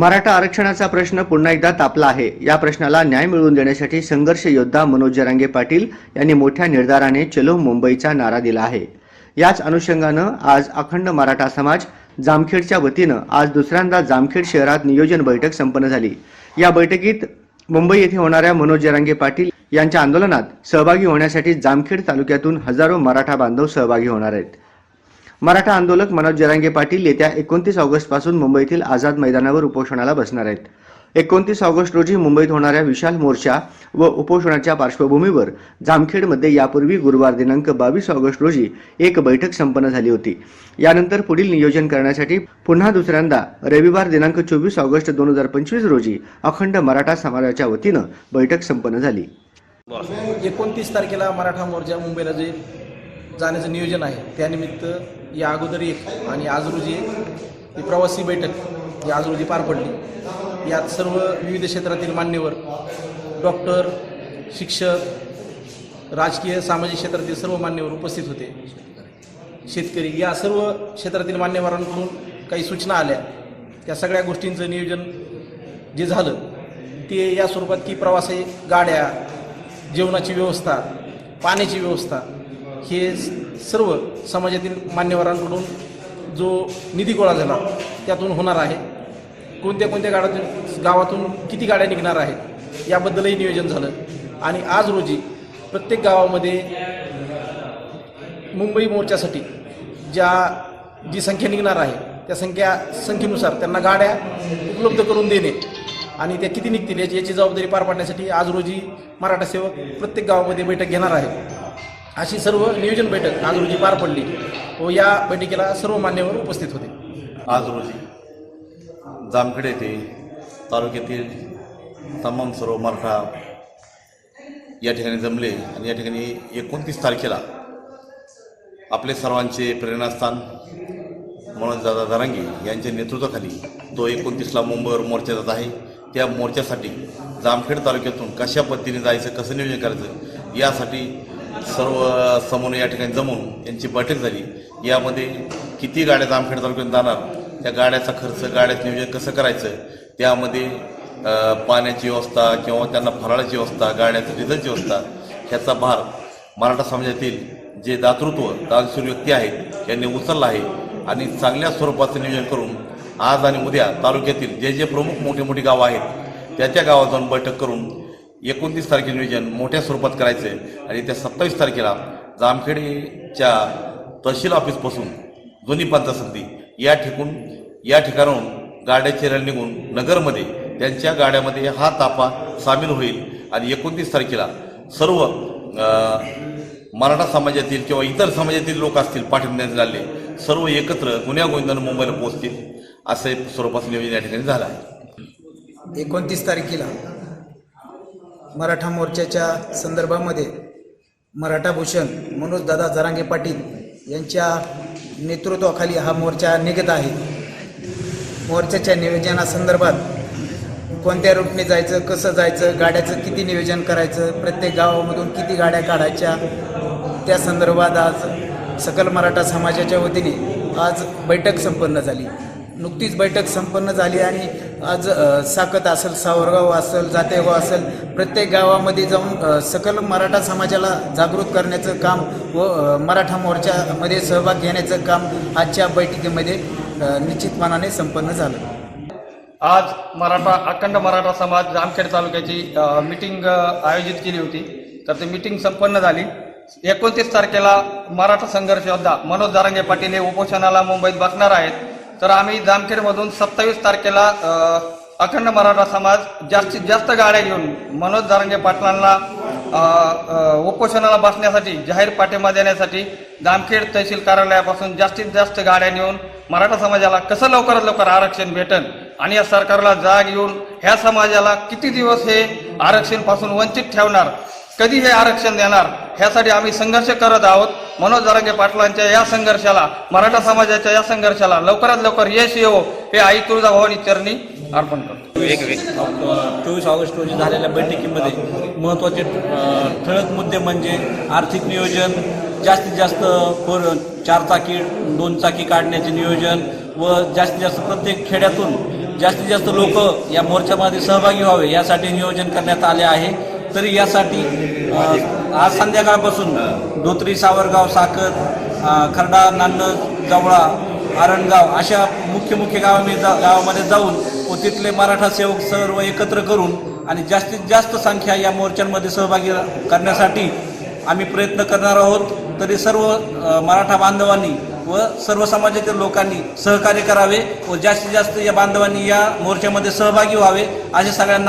मराठा आरक्षणाचा प्रश्न पुन्हा एकदा तापला आहे. या प्रश्नाला न्याय मिळवून देण्यासाठी संघर्ष योद्धा मनोज जरांगे पाटील यांनी मोठ्या निर्धाराने चलो मुंबईचा नारा दिला आहे. याच अनुषंगानं आज अखंड मराठा समाज जामखेडच्या वतीनं आज दुसऱ्यांदा जामखेड शहरात नियोजन बैठक संपन्न झाली. या बैठकीत मुंबई येथे होणाऱ्या मनोज जरांगे पाटील यांच्या आंदोलनात सहभागी होण्यासाठी जामखेड तालुक्यातून हजारो मराठा बांधव सहभागी होणार आहेत. मराठा आंदोलक मनोज जरांगे पाटील येत्या एकोणतीस ऑगस्टपासून मुंबईतील आझाद मैदानावर उपोषणाला बसणार आहेत. एकोणतीस ऑगस्ट रोजी मुंबईत होणाऱ्या विशाल मोर्चा व उपोषणाच्या पार्श्वभूमीवर जामखेडमध्ये यापूर्वी गुरुवार दिनांक बावीस ऑगस्ट रोजी एक बैठक संपन्न झाली होती. यानंतर पुढील नियोजन करण्यासाठी पुन्हा दुसऱ्यांदा रविवार दिनांक चोवीस ऑगस्ट दोन हजार पंचवीस रोजी अखंड मराठा समाजाच्या वतीनं बैठक संपन्न झाली. एकोणतीस तारखेला मराठा मोर्चा मुंबईला जे जाण्याचं नियोजन आहे त्यानिमित्त या अगोदर एक आणि आज रोजी एक. ही प्रवासी बैठक ही आज रोजी पार पडली. यात सर्व विविध क्षेत्रातील मान्यवर डॉक्टर शिक्षक राजकीय सामाजिक क्षेत्रातील सर्व मान्यवर उपस्थित होते. शेतकरी या सर्व क्षेत्रातील मान्यवरांकडून काही सूचना आल्या. त्या सगळ्या गोष्टींचं नियोजन जे झालं ते या स्वरूपात की प्रवासी गाड्या जेवणाची व्यवस्था पाण्याची व्यवस्था हे सर्व समाजातील मान्यवरांकडून जो निधी गोळा झाला त्यातून होणार आहे. कोणत्या कोणत्या गाड्यातून गावातून किती गाड्या निघणार आहेत याबद्दलही नियोजन झालं. आणि आज रोजी प्रत्येक गावामध्ये मुंबई मोर्चासाठी ज्या जी संख्या निघणार आहे त्या संख्या संख्येनुसार त्यांना गाड्या उपलब्ध करून देणे आणि त्या किती निघतील याची याची जबाबदारी पार पाडण्यासाठी आज रोजी मराठा सेवक प्रत्येक गावामध्ये बैठक घेणार आहे अशी सर्व नियोजन बैठक आज रोजी पार पडली. व या बैठकीला सर्व मान्यवर उपस्थित होते. आज रोजी जामखेड येथे तालुक्यातील तमाम सर्व मराठा या ठिकाणी जमले आणि या ठिकाणी एकोणतीस तारखेला आपले सर्वांचे प्रेरणास्थान मनोजदादा दारांगे यांच्या नेतृत्वाखाली तो एकोणतीसला मुंबईवर मोर्चा जात आहे. त्या मोर्चासाठी जामखेड तालुक्यातून कशा पद्धतीने जायचं कसं नियोजन करायचं यासाठी सर्व समूह या ठिकाणी जमून यांची बैठक झाली. यामध्ये किती गाड्या जामखेड तालुक्यात जाणार त्या गाड्याचा खर्च गाड्याचं नियोजन कसं करायचं त्यामध्ये पाण्याची व्यवस्था किंवा त्यांना फराळाची व्यवस्था गाड्याचं डिझेलची व्यवस्था ह्याचा भार मराठा समाजातील जे दातृत्व दानशूर व्यक्ती आहेत यांनी उचलला आहे आणि चांगल्या स्वरूपाचं नियोजन करून आज आणि उद्या तालुक्यातील जे जे प्रमुख मोठे मोठी गावं आहेत त्या त्या गावात जाऊन बैठक करून एकोणतीस तारखे नियोजन मोठ्या स्वरूपात करायचं आहे आणि त्या सत्तावीस तारखेला जामखेडच्या तहसील ऑफिसपासून दोन्ही पंचायत समिती या ठिकून या ठिकाणाहून गाड्याचे रॅली निघून नगरमध्ये त्यांच्या गाड्यामध्ये हा ताफा सामील होईल. आणि एकोणतीस तारखेला सर्व मराठा समाजातील किंवा इतर समाजातील लोक असतील पाठिंब्यात झाले सर्व एकत्र गुन्ह्यागोविंदानं मुंबईला पोहोचतील असे स्वरूपाचं नियोजन या ठिकाणी झालं आहे. एकोणतीस तारखेला मराठा मोर्चाच्या संदर्भामध्ये मराठा भूषण मनोजदादा जरांगे पाटील यांच्या नेतृत्वाखाली हा मोर्चा निघत आहे. मोर्चाच्या नियोजनासंदर्भात कोणत्या रूटने जायचं कसं जायचं गाड्याचं किती नियोजन करायचं प्रत्येक गावामधून किती गाड्या काढायच्या त्या संदर्भात आज सकल मराठा समाजाच्या वतीने आज बैठक संपन्न झाली. नुकतीच बैठक संपन्न झाली आणि आज साकत असेल सावरगाव असेल जातेगाव असेल प्रत्येक गावामध्ये जाऊन सकल मराठा समाजाला जागृत करण्याचं काम व मराठा मोर्चामध्ये सहभाग घेण्याचं काम आजच्या बैठकीमध्ये निश्चितपणाने संपन्न झालं. आज मराठा अखंड मराठा समाज जामखेड तालुक्याची मिटिंग आयोजित केली होती. तर ती मीटिंग संपन्न झाली. एकोणतीस तारखेला मराठा संघर्ष योद्धा मनोज दारंगे पाटील हे उपोषणाला मुंबईत बसणार आहेत. तर आम्ही जामखेडमधून सत्तावीस तारखेला अखंड मराठा समाज जास्तीत जास्त गाड्या घेऊन मनोज दारंगे पाटलांना उपोषणाला बसण्यासाठी जाहीर पाठिंबा देण्यासाठी जामखेड तहसील कार्यालयापासून जास्तीत जास्त गाड्या नेऊन मराठा समाजाला कसं लवकरात लवकर आरक्षण भेटन आणि या सरकारला जाग येऊन ह्या समाजाला किती दिवस हे आरक्षणपासून वंचित ठेवणार कधी हे आरक्षण देणार ह्यासाठी आम्ही संघर्ष करत आहोत. मनोज जरांगे पाटलांच्या या संघर्षाला मराठा समाजाच्या या संघर्षाला लवकरात लवकर यश येवो हे आई तुळजाभवानी चरणी अर्पण करतो. चोवीस ऑगस्ट रोजी झालेल्या बैठकीमध्ये महत्त्वाचे ठळक मुद्दे म्हणजे आर्थिक नियोजन जास्तीत जास्त फोर चार चाकी दोन चाकी काढण्याचे नियोजन व जास्तीत जास्त प्रत्येक खेड्यातून जास्तीत जास्त लोक या मोर्चामध्ये सहभागी व्हावे यासाठी नियोजन करण्यात आले आहे. तरी यासाठी आज संध्याकाळपासून धोत्री सावरगाव साखर खरडा नांद नान्नज जवळा आरणगाव अशा मुख्य मुख्य गावामध्ये जा गावामध्ये जाऊन व तिथले मराठा सेवक सर्व एकत्र करून आणि जास्तीत जास्त संख्या या मोर्चांमध्ये सहभागी करण्यासाठी आम्ही प्रयत्न करणार आहोत. तरी सर्व मराठा बांधवांनी व सर्व समाजातील लोकांनी सहकार्य करावे व जास्तीत जास्त या बांधवांनी या मोर्चामध्ये सहभागी व्हावे असे सगळ्यांना